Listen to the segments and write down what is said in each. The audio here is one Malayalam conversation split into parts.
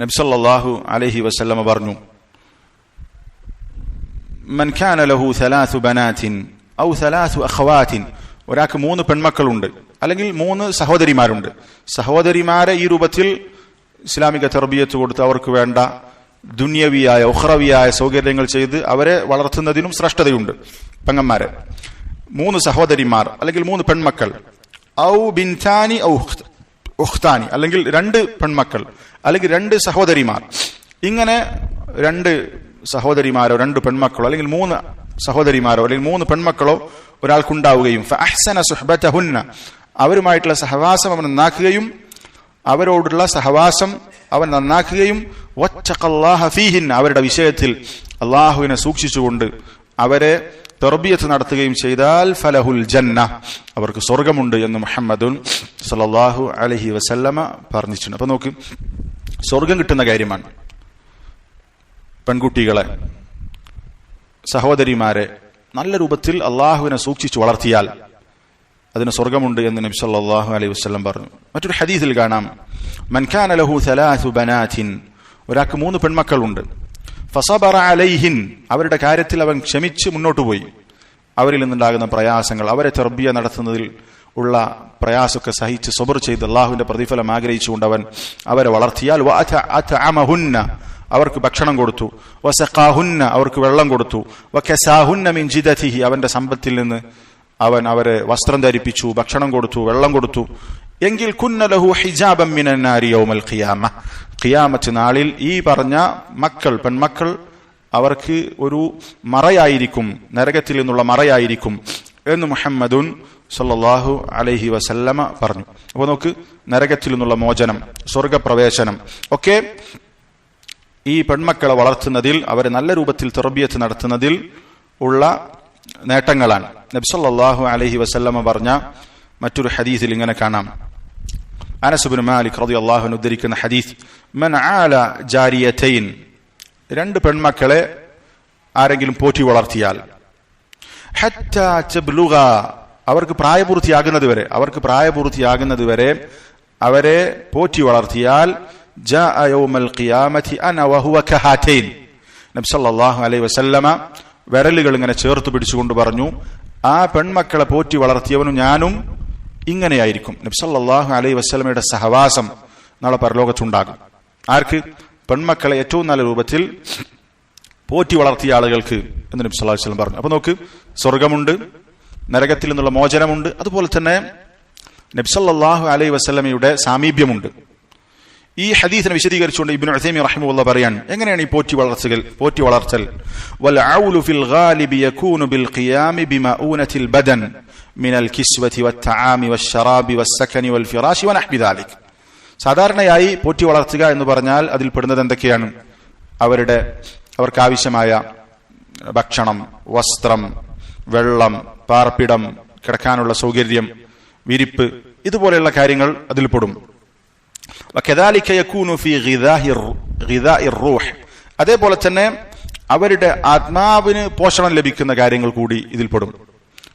നബ്സല്ലാഹു അലഹി വസല്ലമ പറഞ്ഞു മൻ കാന ലഹു സലാസു ബനാത്തിൻ ഔ സലാസു അഖവാത്തിൻ. ഒരാൾക്ക് മൂന്ന് പെൺമക്കളുണ്ട് അല്ലെങ്കിൽ മൂന്ന് സഹോദരിമാരുണ്ട്. സഹോദരിമാരെ ഈ രൂപത്തിൽ ഇസ്ലാമിക തെർബിയത്ത് കൊടുത്ത് അവർക്ക് വേണ്ട ദുന്യവിയായ ഉഹ്റവിയായ സൗകര്യങ്ങൾ ചെയ്ത് അവരെ വളർത്തുന്നതിനും ശ്രേഷ്ഠതയുണ്ട് പെങ്ങന്മാരെ. മൂന്ന് സഹോദരിമാർ അല്ലെങ്കിൽ മൂന്ന് പെൺമക്കൾ. ഔ ബിൻ ഔ ഉഖ്താനി അല്ലെങ്കിൽ രണ്ട് പെൺമക്കൾ അല്ലെങ്കിൽ രണ്ട് സഹോദരിമാർ. ഇങ്ങനെ രണ്ട് സഹോദരിമാരോ രണ്ട് പെൺമക്കളോ അല്ലെങ്കിൽ മൂന്ന് സഹോദരിമാരോ അല്ലെങ്കിൽ മൂന്ന് പെൺമക്കളോ ഒരാൾക്കുണ്ടാവുകയും ഫഅഹ്സന സുഹ്ബതഹുന്ന അവരുമായിട്ടുള്ള സഹവാസം അവൻ നന്നാക്കുകയും അവരോടുള്ള സഹവാസം അവൻ നന്നാക്കുകയും വച്ചഖല്ലാഹ ഫീഹിൻ അവരുടെ വിഷയത്തിൽ അള്ളാഹുവിനെ സൂക്ഷിച്ചുകൊണ്ട് അവരെ തെർബിയത്ത് നടത്തുകയും ചെയ്താൽ ഫലഹുൽ ജന്ന. അവർക്ക് സ്വർഗമുണ്ട് എന്ന് മുഹമ്മദുൻ സലാഹു അലഹി വസല്ലമ പറഞ്ഞിട്ടുണ്ട്. അപ്പൊ നോക്ക് സ്വർഗം കിട്ടുന്ന കാര്യമാണ്. പെൺകുട്ടികളെ സഹോദരിമാരെ നല്ല രൂപത്തിൽ അള്ളാഹുവിനെ സൂക്ഷിച്ചു വളർത്തിയാൽ അതിന് സ്വർഗമുണ്ട് എന്ന് നബി സല്ലാഹു അലൈഹി വസ്ലം പറഞ്ഞു. മറ്റൊരു ഹദീസിൽ കാണാം. മൻഖാൻ അലഹു സലാഹു ബനാഥിൻ ഒരാൾക്ക് മൂന്ന് പെൺമക്കളുണ്ട്. ഫസബറ അലൈഹിൻ. അവരുടെ കാര്യത്തിൽ അവൻ ക്ഷമിച്ച് മുന്നോട്ട് പോയി. അവരിൽ നിന്നുണ്ടാകുന്ന പ്രയാസങ്ങൾ അവരെ തെർബിയ നടത്തുന്നതിൽ ഉള്ള പ്രയാസമൊക്കെ സഹിച്ച് സബർ ചെയ്ത് അള്ളാഹുവിന്റെ പ്രതിഫലം ആഗ്രഹിച്ചുകൊണ്ട് അവൻ അവരെ വളർത്തിയാൽ അവർക്ക് ഭക്ഷണം കൊടുത്തു. വസഖാഹുന്ന അവർക്ക് വെള്ളം കൊടുത്തു. വകസാഹുന്ന മിൻ ജിദതിഹി. അവന്റെ സമ്പത്തിൽ നിന്ന് അവൻ അവരെ വസ്ത്രം ധരിപ്പിച്ചു ഭക്ഷണം കൊടുത്തു വെള്ളം കൊടുത്തു. എങ്കിൽ കുന്നലഹു ഹിജാബം മിനന്നാരി യൗമൽ ഖിയാമ. ഖിയാമത്ത് നാളിൽ ഈ പറഞ്ഞ മക്കൾ പെൺമക്കൾ അവർക്ക് ഒരു മറയായിരിക്കും നരകത്തിൽ നിന്നുള്ള മറയായിരിക്കും എന്ന് മുഹമ്മദുൻ സല്ലാഹു അലഹി വസല്ലമ പറഞ്ഞു. അപ്പോൾ നോക്ക് നരകത്തിൽ നിന്നുള്ള മോചനം സ്വർഗപ്രവേശനം ഒക്കെ ഈ പെൺമക്കളെ വളർത്തുന്നതിൽ അവരെ നല്ല രൂപത്തിൽ തെറബിയത്ത് നടത്തുന്നതിൽ ഉള്ള നേട്ടങ്ങളാണ്. നബ്സല്ലാഹു അലഹി വസല്ലമ പറഞ്ഞ മറ്റൊരു ഹദീസിൽ ഇങ്ങനെ കാണാം. അനസുബിൻ മാലിക് റതി അള്ളാഹുൻ ഉദ്ധരിക്കുന്ന ഹദീസ് മൻ ആല ജാരിയതൈൻ രണ്ട് പെൺമക്കളെ ആരെങ്കിലും പോറ്റി വളർത്തിയാൽ തബ്ലുഗ അവർക്ക് പ്രായപൂർത്തിയാകുന്നത് വരെ അവർക്ക് പ്രായപൂർത്തിയാകുന്നത് വരെ അവരെ പോറ്റി വളർത്തിയാൽ നബ്സല്ലാഹു അലൈഹി വസല്ലമ വിരലുകൾ ഇങ്ങനെ ചേർത്ത് പിടിച്ചുകൊണ്ട് പറഞ്ഞു ആ പെൺമക്കളെ പോറ്റി വളർത്തിയവനും ഞാനും ഇങ്ങനെയായിരിക്കും. നബ്സല്ലാഹു അലൈ അലൈഹി വസല്ലമയുടെ സഹവാസം നാളെ പരലോകത്തുണ്ടാകും. ആർക്ക്? പെൺമക്കളെ ഏറ്റവും നല്ല രൂപത്തിൽ പോറ്റി വളർത്തിയ ആളുകൾക്ക് എന്ന് നബി സല്ലല്ലാഹു വസ്ലം പറഞ്ഞു. അപ്പൊ നോക്ക് സ്വർഗമുണ്ട് നരകത്തിൽ നിന്നുള്ള മോചനമുണ്ട് അതുപോലെ തന്നെ നബ്സല്ലാഹു അലൈ വസ്ലമയുടെ സാമീപ്യമുണ്ട്. ഈ ഹദീസിനെ വിശദീകരിച്ചുകൊണ്ട് ഇബിൻ ഉസൈമി റഹിമഹുള്ള പറയാൻ എങ്ങനെയാണ് ഈ പോറ്റി വളർച്ചകൾ പോറ്റി വളർത്തൽ? മിനൽ അൽകിസ്വതി വത്താമി വഷറാബി വസ്സക്കനി വൽഫിറാഷി വനഹ്ബി ദാലിക് സാധാരണയായി പോറ്റി വളർത്തുക എന്ന് പറഞ്ഞാൽ അതിൽ പെടുന്നത് എന്തൊക്കെയാണ്? അവരുടെ അവർക്കാവശ്യമായ ഭക്ഷണം വസ്ത്രം വെള്ളം പാർപ്പിടം കിടക്കാനുള്ള സൗകര്യം വിരിപ്പ് ഇതുപോലെയുള്ള കാര്യങ്ങൾ അതിൽ പെടും. അതേപോലെ തന്നെ അവരുടെ ആത്മാവിന് പോഷണം ലഭിക്കുന്ന കാര്യങ്ങൾ കൂടി ഇതിൽപ്പെടും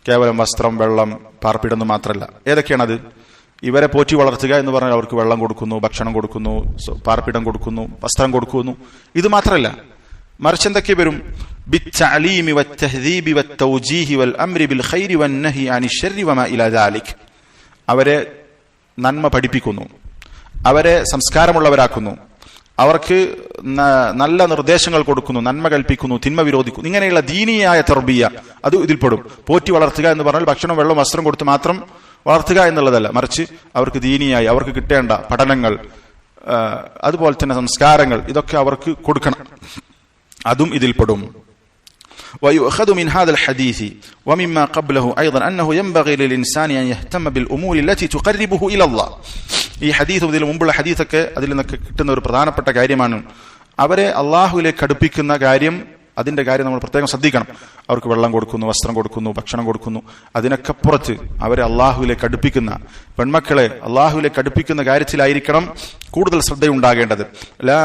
കേവലം വസ്ത്രം വെള്ളം പാർപ്പിടുന്നു മാത്രമല്ല. ഏതൊക്കെയാണത്? ഇവരെ പോറ്റി വളർത്തുക എന്ന് പറഞ്ഞാൽ അവർക്ക് വെള്ളം കൊടുക്കുന്നു ഭക്ഷണം കൊടുക്കുന്നു പാർപ്പിടം കൊടുക്കുന്നു വസ്ത്രം കൊടുക്കുന്നു. ഇത് മാത്രമല്ല. മറിച്ച് എന്തൊക്കെ വരും? അവരെ നന്മ പഠിപ്പിക്കുന്നു. അവരെ സംസ്കാരമുള്ളവരാക്കുന്നു. അവർക്ക് നല്ല നിർദ്ദേശങ്ങൾ കൊടുക്കുന്നു നന്മ കൽപ്പിക്കുന്നു തിന്മ വിരോധിക്കുന്നു. ഇങ്ങനെയുള്ള ദീനീയായ തെർബിയ അത് ഇതിൽപ്പെടും പോറ്റി വളർത്തുക എന്ന് പറഞ്ഞാൽ ഭക്ഷണം വെള്ളം വസ്ത്രം കൊടുത്ത് മാത്രം വളർത്തുക എന്നുള്ളതല്ല. മറിച്ച് അവർക്ക് ദീനിയായി അവർക്ക് കിട്ടേണ്ട പഠനങ്ങൾ അതുപോലെ തന്നെ സംസ്കാരങ്ങൾ ഇതൊക്കെ അവർക്ക് കൊടുക്കണം. അതും ഇതിൽപ്പെടും ويؤخذ من هذا الحديث ومما قبله أيضا أنه ينبغي للإنسان أن يهتم بالأمور التي تقربه إلى الله ഈ ഹദീസ് ഇതിൽ മുമ്പുള്ള ഹദീസൊക്കെ അതിൽ നിന്നൊക്കെ കിട്ടുന്ന ഒരു പ്രധാനപ്പെട്ട കാര്യമാണ് അവരെ അള്ളാഹുവിലേക്ക് അടുപ്പിക്കുന്ന കാര്യം അതിന്റെ കാര്യം നമ്മൾ പ്രത്യേകം ശ്രദ്ധിക്കണം അവർക്ക് വെള്ളം കൊടുക്കുന്നു വസ്ത്രം കൊടുക്കുന്നു ഭക്ഷണം കൊടുക്കുന്നു അതിനൊക്കെ പുറത്ത് അവരെ അള്ളാഹുവിലേക്ക് അടുപ്പിക്കുന്ന പെൺമക്കളെ അള്ളാഹുവിലേക്ക് അടുപ്പിക്കുന്ന കാര്യത്തിലായിരിക്കണം കൂടുതൽ ശ്രദ്ധയുണ്ടാകേണ്ടത് ലാ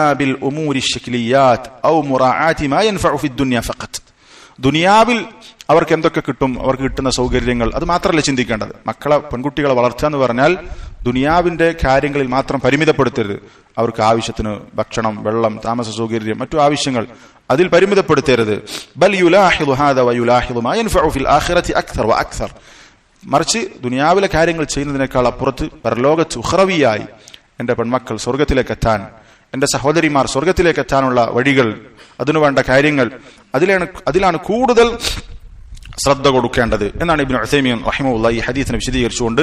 ദുനിയാവിൽ അവർക്ക് എന്തൊക്കെ കിട്ടും അവർക്ക് കിട്ടുന്ന സൗകര്യങ്ങൾ അത് മാത്രമല്ല ചിന്തിക്കേണ്ടത്. മക്കളെ പെൺകുട്ടികളെ വളർത്തുക എന്ന് പറഞ്ഞാൽ ദുനിയാവിന്റെ കാര്യങ്ങളിൽ മാത്രം പരിമിതപ്പെടുത്തരുത്. അവർക്ക് ആവശ്യത്തിന് ഭക്ഷണം വെള്ളം താമസ സൗകര്യം മറ്റു ആവശ്യങ്ങൾ അതിൽ പരിമിതപ്പെടുത്തരുത്. ബൽ മറിച്ച് ദുനിയാവിലെ കാര്യങ്ങൾ ചെയ്യുന്നതിനേക്കാൾ അപ്പുറത്ത് പരലോകത്ത് ഉഹ്റവിയായി എന്റെ പെൺമക്കൾ സ്വർഗത്തിലേക്ക് എത്താൻ എന്റെ സഹോദരിമാർ സ്വർഗത്തിലേക്ക് എത്താനുള്ള വഴികൾ അതിനു വേണ്ട കാര്യങ്ങൾ അതിലാണ് അതിലാണ് കൂടുതൽ ശ്രദ്ധ കൊടുക്കേണ്ടത് എന്നാണ് ഇബിൻ അസൈമിയൻ റഹിമുള്ള ഈ ഹദീസിനെ വിശദീകരിച്ചുകൊണ്ട്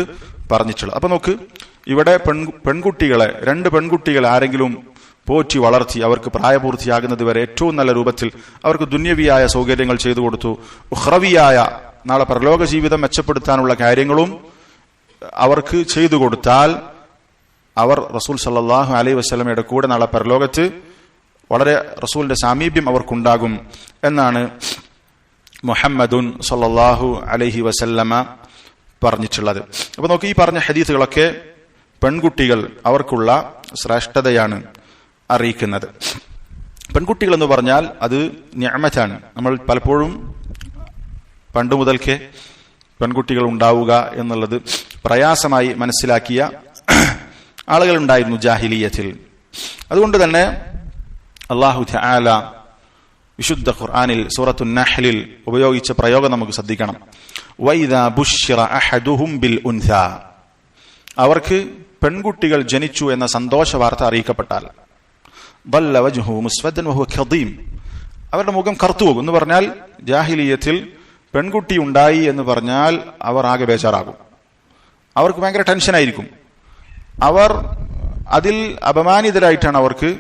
പറഞ്ഞിട്ടുള്ളത്. അപ്പൊ നോക്ക് ഇവിടെ പെൺ പെൺകുട്ടികളെ രണ്ട് പെൺകുട്ടികളെ ആരെങ്കിലും പോറ്റി വളർത്തി അവർക്ക് പ്രായപൂർത്തിയാകുന്നത് വരെ ഏറ്റവും നല്ല രൂപത്തിൽ അവർക്ക് ദുന്യവിയായ സൗകര്യങ്ങൾ ചെയ്തു കൊടുത്തു ഉഹ്രവിയായ നാളെ പരലോക ജീവിതം മെച്ചപ്പെടുത്താനുള്ള കാര്യങ്ങളും അവർക്ക് ചെയ്തു കൊടുത്താൽ അവർ റസൂൽ സല്ലാഹു അലൈ വസ്ലമയുടെ കൂടെ നാളെ പരലോകത്ത് വളരെ റസൂലിന്റെ സാമീപ്യം അവർക്കുണ്ടാകും എന്നാണ് മുഹമ്മദുൻ സല്ലാഹു അലൈഹി വസല്ലമ പറഞ്ഞിട്ടുള്ളത്. അപ്പൊ നോക്കി ഈ പറഞ്ഞ ഹദീസുകളൊക്കെ പെൺകുട്ടികൾ അവർക്കുള്ള ശ്രേഷ്ഠതയാണ് അറിയിക്കുന്നത്. പെൺകുട്ടികൾ എന്ന് പറഞ്ഞാൽ അത് ഞാമറ്റാണ് നമ്മൾ പലപ്പോഴും പണ്ട് മുതൽക്കേ പെൺകുട്ടികൾ ഉണ്ടാവുക എന്നുള്ളത് പ്രയാസമായി മനസ്സിലാക്കിയ ആളുകൾ ഉണ്ടായിരുന്നു ജാഹിലീയത്തിൽ. അതുകൊണ്ട് തന്നെ അള്ളാഹു ആല വിശുദ്ധ ഖുർആാനിൽ സൂറത്തു നഹ്ലിൽ ഉപയോഗിച്ച പ്രയോഗം നമുക്ക് ശ്രദ്ധിക്കണം. ബിൽ ഉൻസ. അവർക്ക് പെൺകുട്ടികൾ ജനിച്ചു എന്ന സന്തോഷ വാർത്ത അറിയിക്കപ്പെട്ടാൽ അവരുടെ മുഖം കറുത്തുപോകും എന്ന് പറഞ്ഞാൽ ജാഹിലീയത്തിൽ പെൺകുട്ടി ഉണ്ടായി എന്ന് പറഞ്ഞാൽ അവർ ആകെ ബേജാറാകും. അവർക്ക് ഭയങ്കര ടെൻഷനായിരിക്കും. അവർ അതിൽ അപമാനിതരായിട്ടാണ് അവർക്ക്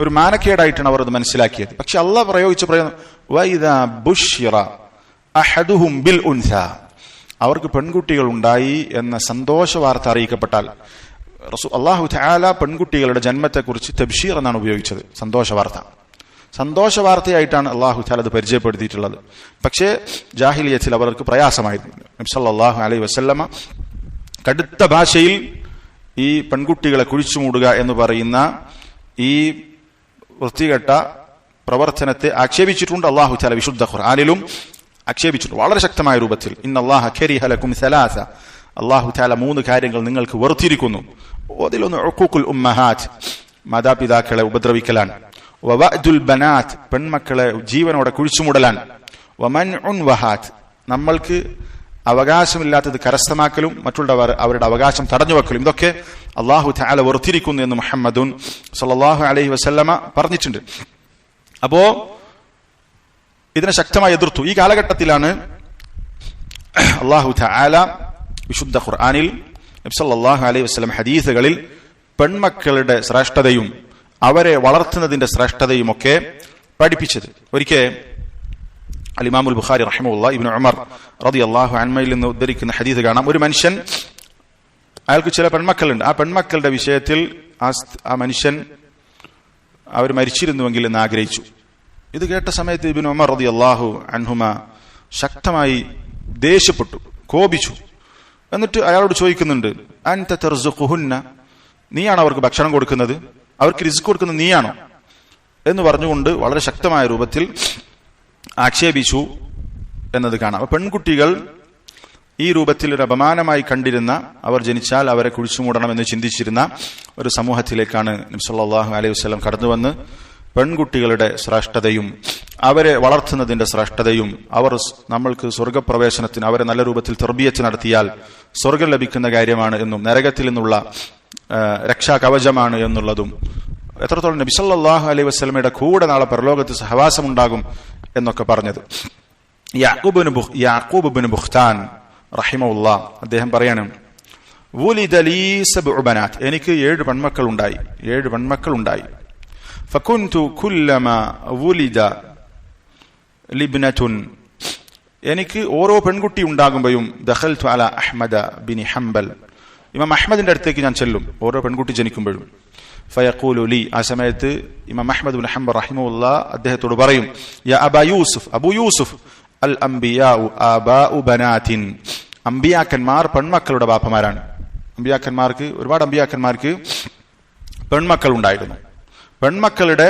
ഒരു മാനക്കേടായിട്ടാണ് അവർ അത് മനസ്സിലാക്കിയത്. പക്ഷെ അല്ല പ്രയോഗിച്ച് പ്രയോജനം ബിൽ ഉൻസ. അവർക്ക് പെൺകുട്ടികൾ ഉണ്ടായി എന്ന സന്തോഷ വാർത്ത അറിയിക്കപ്പെട്ടാൽ അള്ളാഹു ധാല പെൺകുട്ടികളുടെ ജന്മത്തെക്കുറിച്ച് തബ്ഷീർ എന്നാണ് ഉപയോഗിച്ചത്. സന്തോഷ വാർത്ത. സന്തോഷ വാർത്തയായിട്ടാണ് അള്ളാഹു താല അത് പരിചയപ്പെടുത്തിയിട്ടുള്ളത്. പക്ഷേ ജാഹിലിയത്തിൽ അവർക്ക് പ്രയാസമായിരുന്നു. അലൈ വസല്ലമ കടുത്ത ഭാഷയിൽ ഈ പെൺകുട്ടികളെ കുഴിച്ചു മൂടുക എന്ന് പറയുന്ന ഈ വൃത്തികെട്ട പ്രവർത്തനത്തെ ആക്ഷേപിച്ചിട്ടുണ്ട് അള്ളാഹു താല വിശുദ്ധ ഖുർആാനിലും ആക്ഷേപിച്ചിട്ടുണ്ട്. വളരെ ശക്തമായ രൂപത്തിൽ. ഇന്ന് അള്ളാഹ ഖരി ഹലക്കും സലാസ. അള്ളാഹു ചാല മൂന്ന് കാര്യങ്ങൾ നിങ്ങൾക്ക് വെറുത്തിരിക്കുന്നു. അതിലൊന്ന് ഒക്കൂക്കുൽ ഉമ്മഹാജ് മാതാപിതാക്കളെ ഉപദ്രവിക്കലാണ്. വവഅദുൽ ബനാത്ത്. പെൺമക്കളെ ജീവനോടെ കുഴിച്ചുമൂടലാണ്. വമൻ ഉൻ വഹാത്ത്. നമ്മൾക്ക് അവകാശമില്ലാത്തത് കരസ്ഥമാക്കലും മറ്റുള്ളവർ അവരുടെ അവകാശം തടഞ്ഞു വെക്കലും ഇതൊക്കെ അള്ളാഹു താല വെറുത്തിരിക്കുന്നു എന്ന് മുഹമ്മദുൻ സല്ലാഹു അലഹി വസല്ലമ പറഞ്ഞിട്ടുണ്ട്. അപ്പോ ഇതിനെ ശക്തമായി എതിർത്തു. ഈ കാലഘട്ടത്തിലാണ് അള്ളാഹു താല വിശുദ്ധ ഖുർആാനിൽ നബ്സല്ലാഹു അലൈഹി വസ്ലം ഹദീസുകളിൽ പെൺമക്കളുടെ ശ്രേഷ്ഠതയും അവരെ വളർത്തുന്നതിന്റെ ശ്രേഷ്ഠതയും ഒക്കെ പഠിപ്പിച്ചത്. ഒരിക്കൽ അലിമാമുൽ ബുഖാരി റഹിമുള്ള ഇബിൻ ഉമർ റതി അള്ളാഹു അൻമയിൽ നിന്ന് ഉദ്ധരിക്കുന്ന ഹദീസ് കാണാം. ഒരു മനുഷ്യൻ അയാൾക്ക് ചില പെൺമക്കളുണ്ട്. ആ പെൺമക്കളുടെ വിഷയത്തിൽ ആ ആ മനുഷ്യൻ അവർ മരിച്ചിരുന്നുവെങ്കിൽ എന്ന് ആഗ്രഹിച്ചു. ഇത് കേട്ട സമയത്ത് ഇബിൻ ഉമർ റതി അള്ളാഹു അൻഹുമ ശക്തമായി ദേഷ്യപ്പെട്ടു കോപിച്ചു. എന്നിട്ട് അയാളോട് ചോദിക്കുന്നുണ്ട് അൻത തെർസുഹുന്ന നീയാണോ അവർക്ക് ഭക്ഷണം കൊടുക്കുന്നത്? അവർക്ക് റിസ്ക് കൊടുക്കുന്നത് നീയാണോ? എന്ന് പറഞ്ഞുകൊണ്ട് വളരെ ശക്തമായ രൂപത്തിൽ ആക്ഷേപിച്ചു എന്നത് കാണാം. പെൺകുട്ടികൾ ഈ രൂപത്തിൽ ഒരു അപമാനമായി കണ്ടിരുന്ന അവർ ജനിച്ചാൽ അവരെ കുഴിച്ചുമൂടണമെന്ന് ചിന്തിച്ചിരുന്ന ഒരു സമൂഹത്തിലേക്കാണ് നബ്സല്ലാഹു അലൈഹി വസ്ലം കടന്നുവന്ന് പെൺകുട്ടികളുടെ ശ്രേഷ്ഠതയും അവരെ വളർത്തുന്നതിന്റെ ശ്രേഷ്ഠതയും അവർ നമ്മൾക്ക് സ്വർഗപ്രവേശനത്തിന് അവരെ നല്ല രൂപത്തിൽ തെർബിയച്ച് നടത്തിയാൽ സ്വർഗം ലഭിക്കുന്ന കാര്യമാണ് എന്നും നരകത്തിൽ നിന്നുള്ള രക്ഷാ കവചമാണ് എന്നുള്ളതും എത്രത്തോളം നബി നബിസല്ലാഹു അലൈഹി വസ്ലമയുടെ കൂടെ നാളെ പരലോകത്ത് സഹവാസമുണ്ടാകും എന്നൊക്കെ പറഞ്ഞത്. യാക്കൂബിന് ബുഖ്താൻ റഹിമുള്ള അദ്ദേഹം പറയാണ് എനിക്ക് ഏഴ് പെൺമക്കൾ ഉണ്ടായി ഏഴ് പെൺമക്കൾ ഉണ്ടായി കുല്ലമ വുലിദ എനിക്ക് ഓരോ പെൺകുട്ടി ഉണ്ടാകുമ്പോഴും ഹംബൽ. ഇമാം അഹമ്മദിന്റെ അടുത്തേക്ക് ഞാൻ ചെല്ലും ഓരോ പെൺകുട്ടി ജനിക്കുമ്പോഴും. ഫയഖൂലു ലി. ആ സമയത്ത് ഇമാം അഹമ്മദ് ബിൻ ഹംബർ റഹിമുല്ല അദ്ദേഹത്തോട് പറയും യാ അബ യൂസുഫ് അബു യൂസുഫ് അൽ അംബിയാഉ അമ്പിയാക്കന്മാർ പെൺമക്കളുടെ ബാപ്പമാരാണ്. അമ്പിയാക്കന്മാർക്ക് ഒരുപാട് അമ്പിയാക്കന്മാർക്ക് പെൺമക്കൾ ഉണ്ടായിരുന്നു പെൺമക്കളുടെ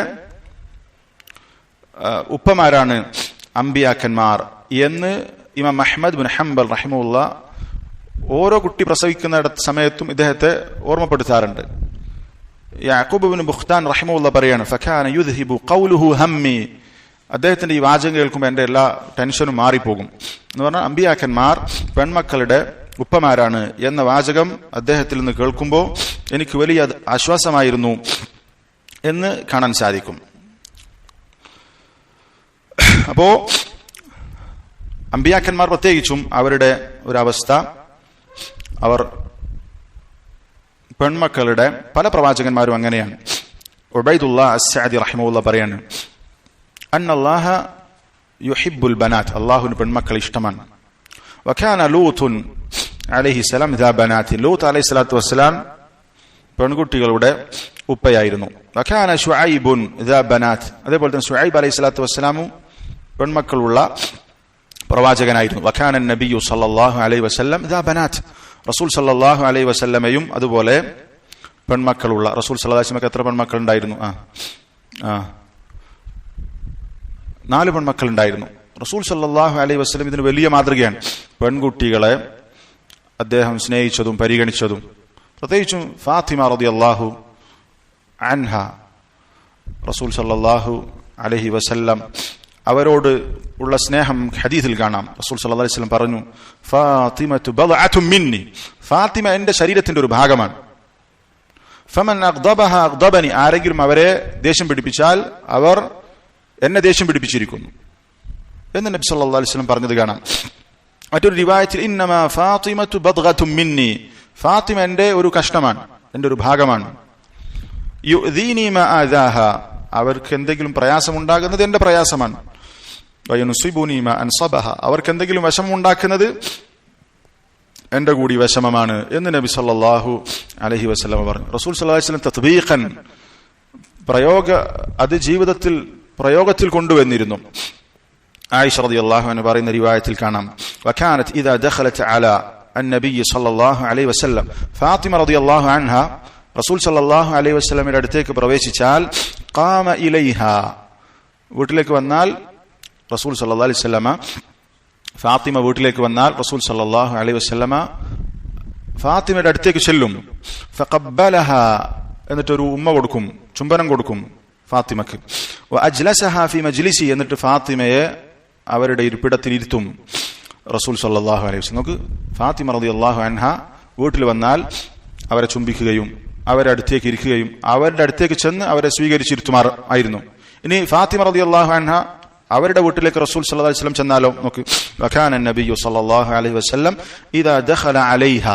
ഉപ്പമാരാണ് അമ്പിയാക്കന്മാർ എന്ന് ഇമാം അഹ്മദ് ബിൻ ഹംബൽ റഹിമുള്ള ഓരോ കുട്ടി പ്രസവിക്കുന്ന സമയത്തും ഇദ്ദേഹത്തെ ഓർമ്മപ്പെടുത്താറുണ്ട്. യാക്കൂബ് ബിൻ ബുഖ്താൻ റഹിമുള്ള പറയാണ് ഫഖാന യുദ്ഹിബു ഖൗലുഹു ഹമ്മി. അദ്ദേഹത്തിന്റെ ഈ വാചകം കേൾക്കുമ്പോൾ എന്റെ എല്ലാ ടെൻഷനും മാറിപ്പോകും. എന്ന് പറഞ്ഞാൽ അമ്പിയാക്കന്മാർ പെൺമക്കളുടെ ഉപ്പമാരാണ് എന്ന വാചകം അദ്ദേഹത്തിൽ നിന്ന് കേൾക്കുമ്പോൾ എനിക്ക് വലിയ ആശ്വാസമായിരുന്നു എന്ന് കാണാൻ സാധിക്കും. അപ്പോ അമ്പിയാക്കന്മാർ പ്രത്യേകിച്ചും അവരുടെ ഒരവസ്ഥ അവർ പെൺമക്കളുടെ പല പ്രവാചകന്മാരും അങ്ങനെയാണ്. പറയാണ് അള്ളാഹുവിന് പെൺമക്കൾ ഇഷ്ടമാണ്. പെൺകുട്ടികളുടെ ഉപ്പയായിരുന്നു. അതേപോലെ തന്നെ ഷുഐബ് അലൈഹി സ്വലാത്തു വസ്സലാമും പെൺമക്കളുള്ള പ്രവാചകനായിരുന്നു. വഖാന നബിയു സല്ലല്ലാഹു അലൈഹി വസല്ലം ഇതാ ബനാത്ത്. റസൂൽ സല്ലാഹു അലൈ വസല്ലമയും അതുപോലെ പെൺമക്കളുള്ള റസൂൽ സല്ലാസ്മക്ക് എത്ര പെൺമക്കൾ ഉണ്ടായിരുന്നു ആ ആ. നാല് പെൺമക്കൾ ഉണ്ടായിരുന്നു റസൂൽ സല്ലാഹു അലൈ വസ്ലം ഇതിന് വലിയ മാതൃകയാണ്. പെൺകുട്ടികളെ അദ്ദേഹം സ്നേഹിച്ചതും പരിഗണിച്ചതും. പ്രത്യേകിച്ചും ഫാത്തിമ റതി അള്ളാഹു അൻഹ റസൂൽ സല്ലാഹു അലഹി വസല്ലം അവരോട് ഉള്ള സ്നേഹം ഹദീസിൽ കാണാം. റസൂൽ സല്ലാ വസല്ലം പറഞ്ഞു ഫാത്തിമ മിന്നി. ഫാത്തിമ എന്റെ ശരീരത്തിന്റെ ഒരു ഭാഗമാണ്. ഫമൻ അഗ്ദബനി. ആരെങ്കിലും അവരെ ദേഷ്യം പിടിപ്പിച്ചാൽ അവർ എന്നെ ദേഷ്യം പിടിപ്പിച്ചിരിക്കുന്നു. എന്ന് നബി സല്ലാ വസല്ലം പറഞ്ഞത് കാണാം. മറ്റൊരു റിവായത്തിൽ ഇന്നമ ഫാത്തിമത്തു ബദ്ഗത്തും മിന്നി. ഫാത്തിമ എന്റെ ഒരു കഷ്ണമാണ് എന്റെ ഒരു ഭാഗമാണ്. യുദീനി മാ ആദാഹ. അവർക്ക് എന്തെങ്കിലും പ്രയാസമുണ്ടാകുന്നത് എന്റെ പ്രയാസമാണ്. വയനുസിബുനീമ അൻസബഹ അവർക്ക് എന്തെങ്കിലും വിഷമമുണ്ടാക്കുന്നത് എന്റെ കൂടി വിഷമമാണ് എന്ന് നബി സല്ലല്ലാഹു അലൈഹി വസല്ലം പറഞ്ഞു റസൂൽ സല്ലല്ലാഹു അലൈഹി വസല്ലം തത്ബീഖൻ പ്രയോഗ അത് ജീവിതത്തിൽ പ്രയോഗത്തിൽ കൊണ്ടുവന്നിരുന്നു ആയിഷ റളിയല്ലാഹു അൻഹ പറയുന്ന റിവായത്തിൽ കാണാം വകാനത്ത് ഇദാ ദഖലത് അലാ النبي صلى الله عليه وسلم ഫാത്തിമ റളിയല്ലാഹു അൻഹ റസൂൽ സല്ലല്ലാഹു അലൈഹി വസല്ലമയുടെ അടുത്തേക്ക് പ്രവേശിച്ചാൽ ഖാമ ഇലൈഹ വീട്ടിലേക്ക് വന്നാൽ റസൂൽ സല്ലാ അലൈഹി വസല്ലമ ഫാത്തിമ വീട്ടിലേക്ക് വന്നാൽ റസൂൽ സല്ലാഹു അലൈഹി വസ്ലമ ഫാത്തിമയുടെ അടുത്തേക്ക് ചെല്ലും. ഫഖബ്ബലഹ എന്നിട്ടൊരു ഉമ്മ കൊടുക്കും ചുംബനം കൊടുക്കും ഫാത്തിമക്ക്. അജ്ലസഹ മജ്ലിസി എന്നിട്ട് ഫാത്തിമയെ അവരുടെ ഇരിപ്പിടത്തിൽ ഇരുത്തും. റസൂൽ സല്ലാഹു അലൈഹി വസ്ലം നമുക്ക് ഫാത്തിമ റതി അള്ളാഹു അൻഹ വീട്ടിൽ വന്നാൽ അവരെ ചുംബിക്കുകയും അവരെ അടുത്തേക്ക് ഇരിക്കുകയും അവരുടെ അടുത്തേക്ക് ചെന്ന് അവരെ സ്വീകരിച്ചിരുത്തുമാർ ആയിരുന്നു. ഇനി ഫാത്തിമ റതി അള്ളാഹു അൻഹ അവരുടെ വീട്ടിലേക്ക് റസൂൽ സല്ലല്ലാഹു വസ്ലം ചെന്നാലോ? നോക്ക്. നബിയു അലൈഹി ദഖല അലൈഹ.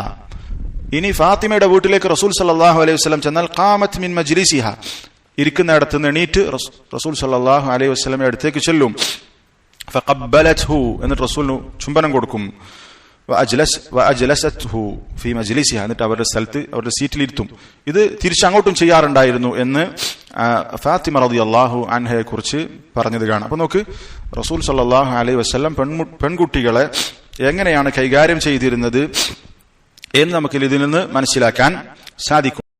ഇനി ഫാത്തിമയുടെ വീട്ടിലേക്ക് റസൂൽ സല്ലാഹു അലൈഹി വസ്ലം ചെന്നാൽ കാമത്ത് മിൻ മജ്ലിസിഹ. ഇരിക്കുന്നിടത്ത് എണീറ്റ് റസൂൽ സല്ലാഹു അലൈഹി വസല്ലമയുടെ അടുത്തേക്ക് ചെല്ലും. എന്നിട്ട് റസൂലിന് ചുംബനം കൊടുക്കും. ഫി മജ്ലിസിഹ. എന്നിട്ട് അവരുടെ സ്ഥലത്ത് അവരുടെ സീറ്റിലിരുത്തും. ഇത് തിരിച്ചങ്ങോട്ടും ചെയ്യാറുണ്ടായിരുന്നു എന്ന് ഫാത്തിമ റതി അള്ളാഹു അൻഹയെ കുറിച്ച് പറഞ്ഞത് കാണാം. അപ്പൊ നോക്ക് റസൂൽ സല്ലാഹു അലൈഹി വസ്ലം പെൺകുട്ടികളെ എങ്ങനെയാണ് കൈകാര്യം ചെയ്തിരുന്നത് എന്ന് നമുക്ക് ഇതിൽ നിന്ന് മനസ്സിലാക്കാൻ സാധിക്കും.